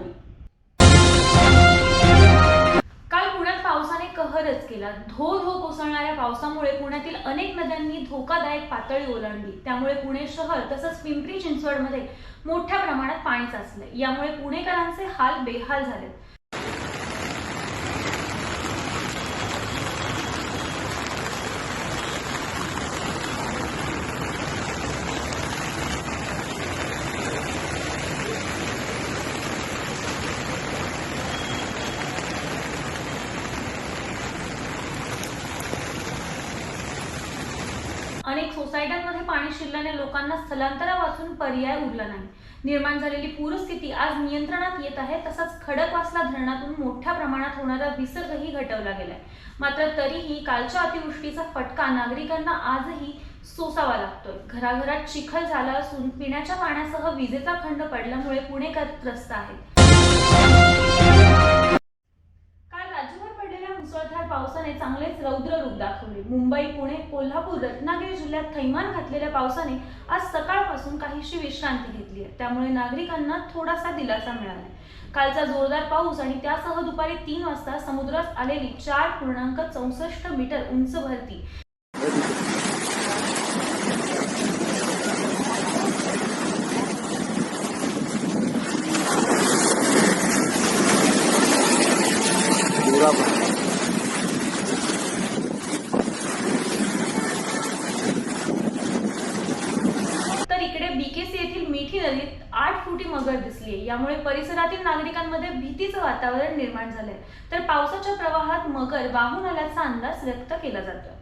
झाली. काल पुण्यात पावसाने कहरच केला. धो धो कोसळणाऱ्या पावसामुळे पुण्यातील अनेक नद्यांनी धोकादायक पातळी ओलांडली. त्यामुळे पुणे शहर तसंच पिंपरी चिंचवडमध्ये मोठ्या प्रमाणात पाणी साचले यामुळे पुणेकरांचे हाल बेहाल झाले अनेक सोसायट्यांमध्ये पाणी शिरल्याने लोकांना स्थलांतरापासून पर्याय उरला नाही. निर्माण झालेली पूरस्थिती आज नियंत्रणात येत आहे तसंच खडकवासला धरणातून मोठ्या प्रमाणात होणारा विसर्गही घटवला गेलाय. मात्र तरीही कालच्या अतिवृष्टीचा फटका नागरिकांना आजही सोसावा लागतोय. घराघरात चिखल झाला असून पिण्याच्या पाण्यासह विजेचा खंड पडल्यामुळे पुणेकर त्रस्त आहेत मुसळधार पावसाने चांगलेच रौद्र रूप दाखवले. मुंबई पुणे कोल्हापूर रत्नागिरी जिल्ह्यात थैमान घातलेल्या पावसाने आज सकाळपासून काहीशी विश्रांती घेतली आहे. त्यामुळे नागरिकांना थोडासा दिलासा मिळाला कालचा जोरदार पाऊस आणि त्यासह दुपारी तीन वाजता समुद्रात आलेली चार पूर्णांक चौसष्ट मीटर उंच भरती. फुटी मगर दिसली यामुळे परिसरातील नागरिकांमध्ये भीतीचं वातावरण निर्माण झालंय. तर पावसाच्या प्रवाहात मगर वाहून आल्याचा अंदाज व्यक्त केला जातोय.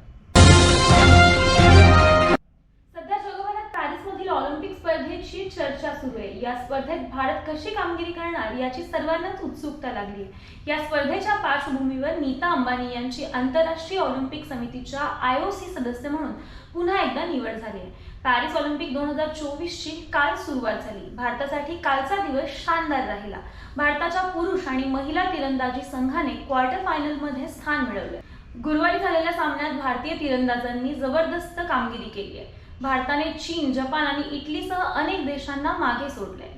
या स्पर्धेत भारत कशी कामगिरी करणार याची सर्वांनाच उत्सुकता लागली. या स्पर्धेच्या पार्श्वभूमीवर नीता अंबानी यांची आंतरराष्ट्रीय ऑलिम्पिक समितीच्या आयओसी सदस्य म्हणून पुन्हा एकदा निवड झाली आहे. पॅरिस ऑलिम्पिक दोन हजार चोवीस ची काल सुरुवात झाली. भारतासाठी कालचा दिवस शानदार राहिला. भारताच्या पुरुष आणि महिला तिरंदाजी संघाने क्वार्टर फायनलमध्ये स्थान मिळवले. गुरुवारी झालेल्या सामन्यात भारतीय तिरंदाजांनी जबरदस्त कामगिरी केली आहे. भारताने चीन जपान आणि इटलीसह अनेक देशांना मागे सोडले.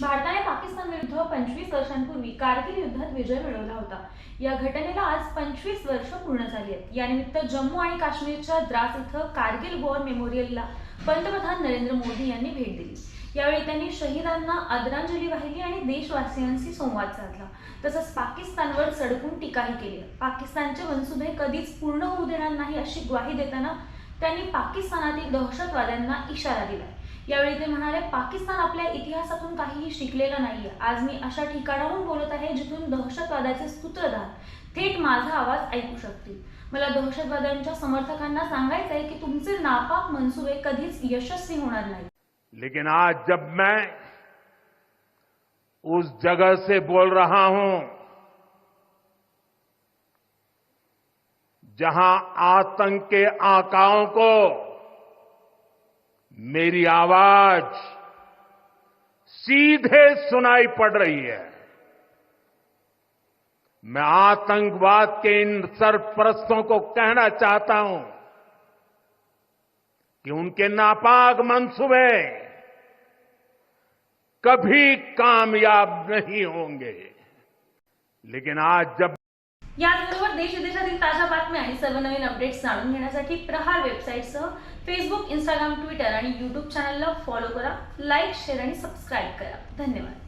भारताने पाकिस्तान विरुद्ध पंचवीस वर्षांपूर्वी कारगिल युद्धात विजय मिळवला होता. या घटनेला आज पंचवीस वर्ष पूर्ण झाली आहेत. यानिमित्त जम्मू आणि काश्मीरच्या द्रास इथं कारगिल वॉर मेमोरियलला पंतप्रधान नरेंद्र मोदी यांनी भेट दिली. यावेळी त्यांनी शहीदांना आदरांजली वाहिली आणि देशवासियांशी संवाद साधला. तसंच पाकिस्तानवर सडकून टीकाही केली. पाकिस्तानचे मनसुबे कधीच पूर्ण होऊ देणार नाही अशी ग्वाही देताना त्यांनी पाकिस्तानातील दहशतवाद्यांना इशारा दिला यावेळी ते म्हणाले पाकिस्तान आपल्या इतिहासातून काहीही शिकलेलं नाहीये. आज मी अशा ठिकाणाहून बोलत आहे जिथून दहशतवादाचे सूत्रधार थेट माझा आवाज ऐकू शकतील. मला दहशतवाद्यांच्या समर्थकांना सांगायचं आहे की तुमचे नापाक मनसुबे कधीच यशस्वी होणार नाही लेकिन आज जब मैं उस जगह से बोल रहा हूँ जहाँ आतंक के आकाओं को मेरी आवाज़ सीधे सुनाई पड़ रही है, मैं आतंकवाद के इन सरपरस्तों को कहना चाहता हूँ। कि उनके नापाक मंसूबे कभी कामयाब नहीं होंगे। लेकिन आज जब याचबरोबर देश विदेशातील ताज्या बातम्या आणि सर्व नवीन अपडेट्स जाणून घेण्यासाठी प्रहार वेबसाईटसह फेसबुक इंस्टाग्राम ट्विटर आणि युट्यूब चॅनलला फॉलो करा लाईक शेअर आणि सबस्क्राईब करा. धन्यवाद.